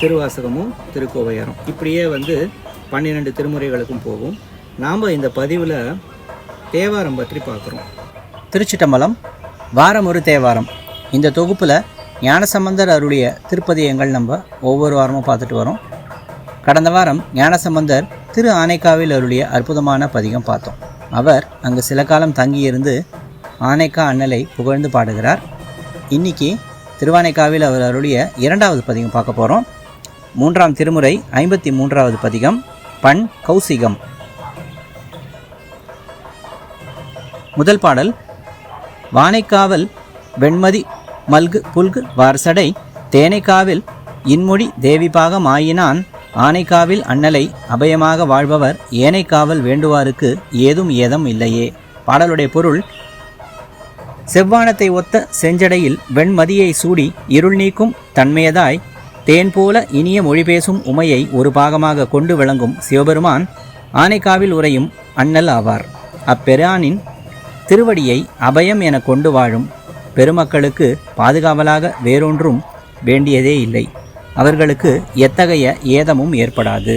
திருவாசகமும் திருக்கோவையரும். இப்படியே வந்து பன்னிரெண்டு திருமுறைகளுக்கும் போகும். நாம் இந்த பதிவில் தேவாரம் பற்றி பார்க்குறோம். திருச்சிட்டம்பலம் வாரம் ஒரு தேவாரம். இந்த தொகுப்பில் ஞானசம்பந்தர் அருளிய திருப்பதியங்கள் நம்ம ஒவ்வொரு வாரமும் பார்த்துட்டு வரோம். கடந்த வாரம் ஞானசம்பந்தர் திரு ஆனைக்காவில் அருளிய அற்புதமான பதிகம் பார்த்தோம். அவர் அங்கு சில காலம் தங்கியிருந்து ஆனைக்கா அண்ணலை புகழ்ந்து பாடுகிறார். இன்னைக்கு திருவானைக்காவில் அவர் அருளிய இரண்டாவது பதிகம் பார்க்க போகிறோம் மூன்றாம் திருமுறை ஐம்பத்தி மூன்றாவது பதிகம் பண் கௌசிகம். முதல் பாடல் வானைக்காவல் வெண்மதி மல்கு புல்கு வாரசடை தேனைக்காவில் இன்மொழி தேவிபாக மாயினான் ஆனைக்காவில் அண்ணலை அபயமாக வாழ்பவர் ஏனைக்காவல் வேண்டுவாருக்கு ஏதும் ஏதம் இல்லையே. பாடலுடைய பொருள் செவ்வானத்தை ஒத்த செஞ்சடையில் வெண்மதியை சூடி இருள் நீக்கும் தன்மையதாய் தேன் போல இனிய மொழி பேசும் உமையை ஒரு பாகமாக கொண்டு விளங்கும் சிவபெருமான் ஆனைக்காவில் உரையும் அண்ணல் ஆவார். அப்பெரானின் திருவடியை அபயம் என கொண்டு வாழும் பெருமக்களுக்கு பாதுகாவலாக வேறொன்றும் வேண்டியதே இல்லை. அவர்களுக்கு எத்தகைய ஏதமும் ஏற்படாது.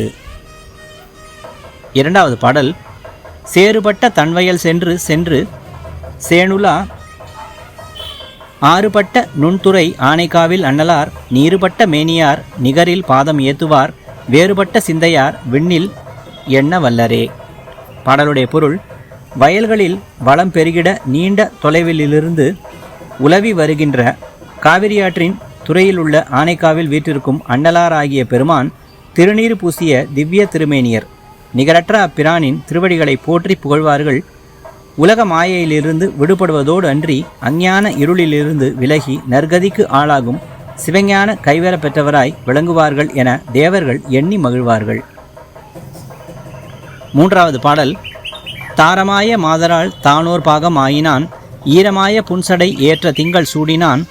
இரண்டாவது பாடல் சேறுபட்ட தன்வயல் சென்று சென்று சேனுலா ஆறுபட்ட நுண்துறை ஆனைக்காவில் அண்ணலார் நீருபட்ட மேனியார் நிகரில் பாதம் ஏத்துவார் வேறுபட்ட சிந்தையார் விண்ணில் எண்ண வல்லரே. பாடலுடைய பொருள் வயல்களில் வளம் பெருகிட நீண்ட தொலைவிலிருந்து உலவி வருகின்ற காவிரியாற்றின் துறையில் உள்ள ஆனைக்காவில் வீற்றிருக்கும் அண்ணலார் ஆகிய பெருமான் திருநீர் பூசிய திவ்ய திருமேனியர். நிகரற்ற அப்பிரானின் திருவடிகளை போற்றி புகழ்வார்கள் உலக மாயையிலிருந்து விடுபடுவதோடு அன்றி அஞ்ஞான இருளிலிருந்து விலகி நற்கதிக்கு ஆளாகும் சிவஞான கைவர பெற்றவராய் விளங்குவார்கள் என தேவர்கள் எண்ணி மகிழ்வார்கள். மூன்றாவது பாடல். தாரமாய மாதரால் தானோர் பாகம் ஆயினான் ஈரமாய புன்சடை ஏற்ற திங்கள் சூடினான்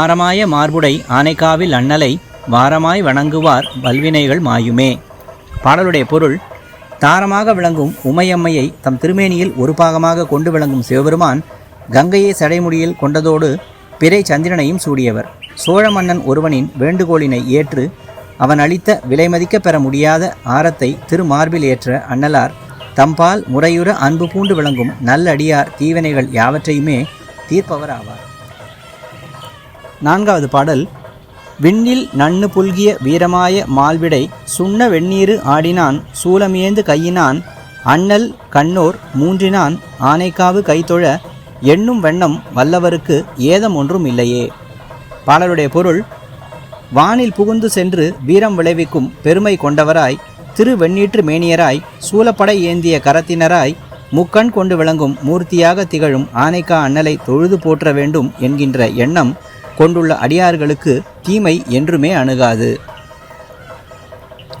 ஆரமாய மார்புடை ஆனைக்காவில் அண்ணலை வாரமாய் வணங்குவார் வல்வினைகள் மாயுமே. பாடலுடைய பொருள் தாரமாக விளங்கும் உமையம்மையை தம் திருமேனியில் ஒரு பாகமாக கொண்டு விளங்கும் சிவபெருமான் கங்கையை சடைமுடியில் கொண்டதோடு பிறை சந்திரனையும் சூடியவர். சோழ மன்னன் ஒருவனின் வேண்டுகோளினை ஏற்று அவன் அளித்த விலைமதிக்க பெற முடியாத ஆரத்தை திருமார்பில் ஏற்ற அன்னலார் தம்பால் முறையுற அன்பு பூண்டு விளங்கும் நல்லடியார் தீவினைகள் யாவற்றையுமே தீர்ப்பவர் ஆவார் நான்காவது பாடல் விண்ணில் நன்னு புல்கிய வீரமாய மால்விடை சுண்ண வெண்ணீரு ஆடினான் சூலமியேந்து கையினான் அண்ணல் கண்ணோர் மூன்றினான் ஆனைக்காவு கைத்தொழ எண்ணும் வெண்ணம் வல்லவருக்கு ஏதம் ஒன்றும் இல்லையே. பாடலுடைய பொருள் வானில் புகுந்து சென்று வீரம் விளைவிக்கும் பெருமை கொண்டவராய் திரு வெண்ணீற்று மேனியராய் சூலப்படை ஏந்திய கரத்தினராய் முக்கண் கொண்டு விளங்கும் மூர்த்தியாக திகழும் ஆனைக்கா அண்ணலை தொழுது போற்ற வேண்டும் என்கின்ற எண்ணம் கொண்டுள்ள அடியார்களுக்கு தீமை என்றுமே அணுகாது.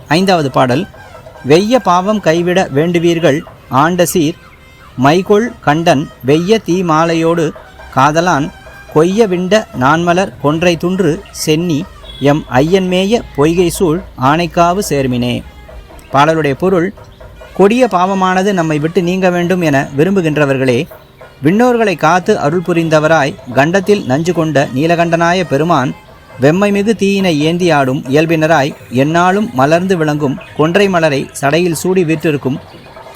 ஐந்தாவது பாடல். வெய்ய பாவம் கைவிட வேண்டுவீர்கள் ஆண்ட சீர் மைகொள் கண்டன் வெய்ய தீ மாலையோடு காதலான் கொய்ய விண்ட நான்மலர் கொன்றை துன்று சென்னி எம் ஐயன்மேய பொய்கை சூழ் ஆனைக்காவு சேர்மினே. பாடலுடைய பொருள் கொடிய பாவமானது நம்மை விட்டு நீங்க வேண்டும் என விரும்புகின்றவர்களே விண்ணோர்களை காத்து அருள் புரிந்தவராய் கண்டத்தில் நஞ்சு கொண்ட நீலகண்டனாய பெருமான் வெம்மைமிகு தீயினை ஏந்தி ஆடும் இயல்பினராய் எந்நாளும் மலர்ந்து விளங்கும் கொன்றை மலரை சடையில் சூடி வீற்றிருக்கும்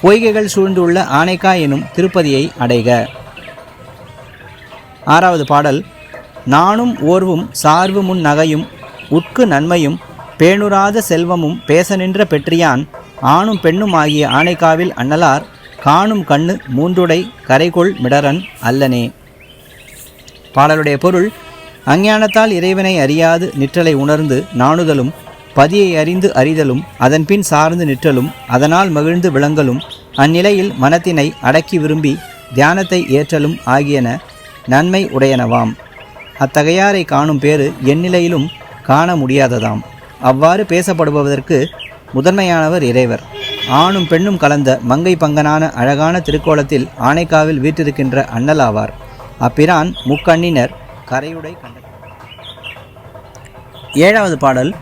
பொய்கைகள் சூழ்ந்துள்ள ஆனைக்கா எனும் திருப்பதியை அடைக. ஆறாவது பாடல். நானும் ஓர்வும் சார்பு முன் நகையும் உட்கு நன்மையும் பேணுராத செல்வமும் பேச நின்ற பெற்றியான் ஆணும் பெண்ணும் ஆகிய ஆனைக்காவில் அண்ணலார் காணும் கண்ணு மூன்றுடை கரைகொள் மிடரன் அல்லனே. பாடலுடைய பொருள் அஞ்ஞானத்தால் இறைவனை அறியாது நிற்றலை உணர்ந்து நாணுதலும் பதியை அறிந்து அறிதலும் அதன்பின் சார்ந்து நிற்றலும் அதனால் மகிழ்ந்து விளங்கலும் அந்நிலையில் மனத்தினை அடக்கி விரும்பி தியானத்தை ஏற்றலும் ஆகியன நன்மை உடையனவாம். அத்தகையாரை காணும் பேறு எந்நிலையிலும் காண முடியாததாம். அவ்வாறு பேசப்படுபவதற்கு முதன்மையானவர் இறைவர். ஆணும் பெண்ணும் கலந்த மங்கை பங்கனான அழகான திருக்கோலத்தில் ஆனைக்காவில் வீற்றிருக்கின்ற அண்ணலாவார் அப்பிரான் முக்கண்ணினர் கரையுடை கண்ட ஏழாவது பாடல்.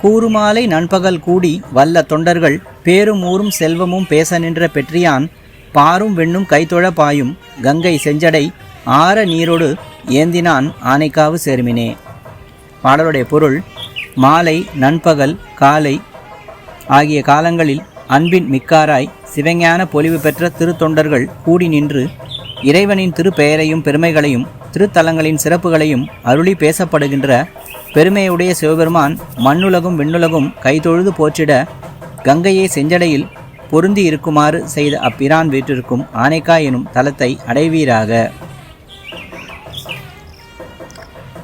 கூறுமாலை நண்பகல் கூடி வல்ல தொண்டர்கள் பேரும் ஊரும் செல்வமும் பேச நின்ற பெற்றியான் பாரும் வெண்ணும் கைத்தொழ பாயும் கங்கை செஞ்சடை ஆற நீரோடு ஏந்தினான் ஆனைக்காவு சேர்மினே. பாடலுடைய பொருள் மாலை நண்பகல் காலை ஆகிய காலங்களில் அன்பின் மிக்காராய் சிவஞான பொலிவு பெற்ற திருத்தொண்டர்கள் கூடி நின்று இறைவனின் திருப்பெயரையும் பெருமைகளையும் திருத்தலங்களின் சிறப்புகளையும் அருளி பேசப்படுகின்ற பெருமையுடைய சிவபெருமான் மண்ணுலகும் விண்ணுலகும் கைதொழுது போற்றிட கங்கையை செஞ்சடையில் பொருந்தி இருக்குமாறு செய்த அப்பிரான் வீற்றிருக்கும் ஆனைக்கா எனும் தலத்தை அடைவீராக.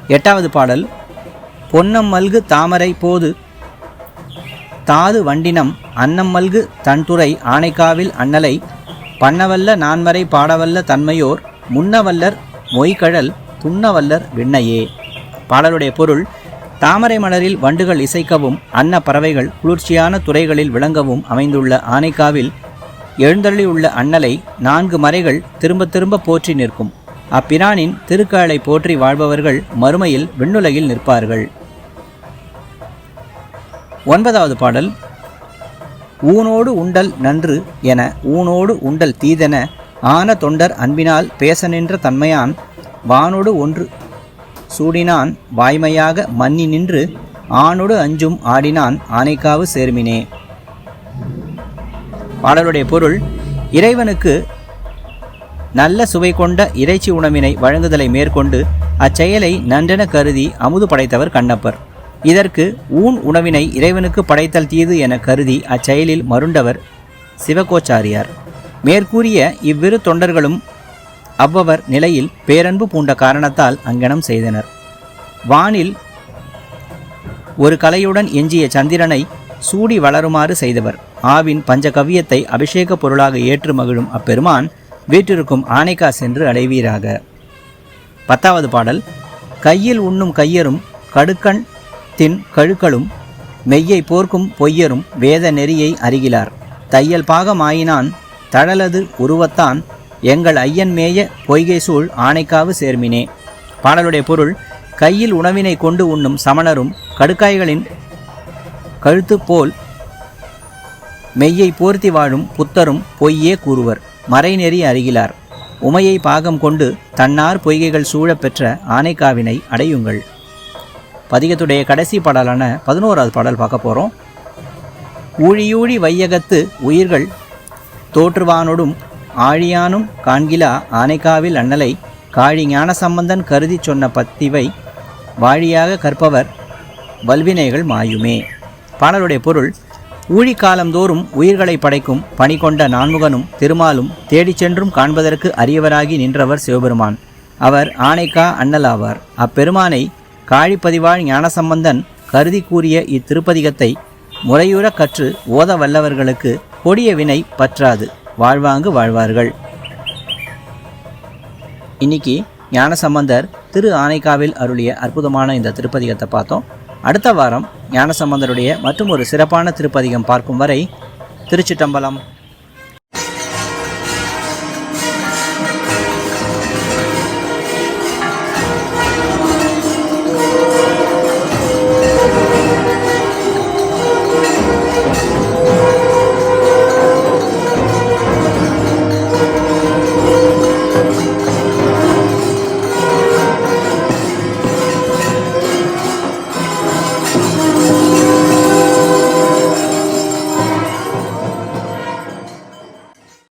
எட்டாவது பாடல் பொன்னம் மல்கு தாமரை போது தாது வண்டினம் அன்னம் மல்கு தன்துறை ஆனைக்காவில் அண்ணலை பண்ணவல்ல நான்மறை பாடவல்ல தன்மையோர் முன்னவல்லர் மொய்கழல் துண்ணவல்லர் விண்ணையே. பாடலுடைய பொருள் தாமரை மலரில் வண்டுகள் இசைக்கவும் அன்ன பறவைகள் குளிர்ச்சியான துறைகளில் விளங்கவும் அமைந்துள்ள ஆனைக்காவில் எழுந்தள்ளியுள்ள அண்ணலை நான்கு மறைகள் திரும்ப திரும்ப போற்றி நிற்கும். அப்பிரானின் திருக்காலை போற்றி வாழ்பவர்கள் மறுமையில் விண்ணுலகில் நிற்பார்கள். ஒன்பதாவது பாடல் ஊனோடு உண்டல் நன்று என ஊனோடு உண்டல் தீதென ஆன தொண்டர் அன்பினால் பேச நின்ற தன்மையான் வானோடு ஒன்று சூடினான் வாய்மையாக மன்னி நின்று ஆணோடு அஞ்சும் ஆடினான் ஆனைக்காவு சேர்மினே. பாடலுடைய பொருள் இறைவனுக்கு நல்ல சுவை கொண்ட இறைச்சி உணவினை வழங்குதலை மேற்கொண்டு அச்செயலை நன்றென கருதி அமுது படைத்தவர் கண்ணப்பர். இதற்கு ஊன் உணவினை இறைவனுக்கு படைத்தல் தீது என கருதி அச்செயலில் மருண்டவர் சிவகோச்சாரியார். மேற்கூறிய இவ்விரு தொண்டர்களும் அவ்வவர் நிலையில் பேரன்பு பூண்ட காரணத்தால் அங்கனம் செய்தனர். வானில் ஒரு கலையுடன் எஞ்சிய சந்திரனை சூடி வளருமாறு செய்தவர். ஆவின் பஞ்சகவியத்தை அபிஷேக பொருளாக ஏற்று மகிழும் அப்பெருமான் வீற்றிருக்கும் ஆனைக்கா சென்று அடைவீராக. பத்தாவது பாடல். கையில் உண்ணும் கையரும் கடுக்கண் தின் கழுக்களும் மெய்யை போர்க்கும் பொய்யரும் வேத நெறியை அறிகிலார் தையல் பாகமாயினான் தழலது உருவத்தான் எங்கள் ஐயன் மேய பொய்கை சூழ் ஆனைக்காவு சேர்மினே. பாடலுடைய பொருள் கையில் உணவினை கொண்டு உண்ணும் சமணரும் கடுக்காய்களின் கழுத்து போல் மெய்யை போர்த்தி வாழும் புத்தரும் பொய்யே கூறுவர் மறைநெறி அறிகிறார். உமையை பாகம் கொண்டு தன்னார் பொய்கைகள் சூழப்பெற்ற ஆனைக்காவினை அடையுங்கள். பதிகத்துடைய கடைசி பாடலான பதினோராவது பாடல் பார்க்க போகிறோம் ஊழியூழி வையகத்து உயிர்கள் தோற்றுவானோடும் ஆழியானும் காண்கிலா ஆனைக்காவில் அண்ணலை காழி ஞான சம்பந்தன் கருதி சொன்ன பத்திவை வாழியாக கற்பவர் வல்வினைகள் மாயுமே. பாடலுடைய பொருள் ஊழிக்காலந்தோறும் உயிர்களை படைக்கும் பணி கொண்ட நான்முகனும் திருமாலும் தேடிச் சென்றும் காண்பதற்கு அரியவராகி நின்றவர் சிவபெருமான். அவர் ஆனைக்கா அண்ணலாவார். அப்பெருமானை காழிப்பதிவாழ் ஞானசம்பந்தன் கருதி கூறிய இத்திருப்பதிகத்தை முறையுற கற்று ஓத வல்லவர்களுக்கு கொடிய வினை பற்றாது. வாழ்வாங்கு வாழ்வார்கள். இன்னைக்கு ஞானசம்பந்தர் திரு ஆனைக்காவில் அருளிய அற்புதமான இந்த திருப்பதிகத்தை பார்த்தோம். அடுத்த வாரம் ஞானசம்பந்தருடைய மற்றும் ஒரு சிறப்பான திருப்பதிகம் பார்க்கும் வரை திருச்சிட்டம்பலம்.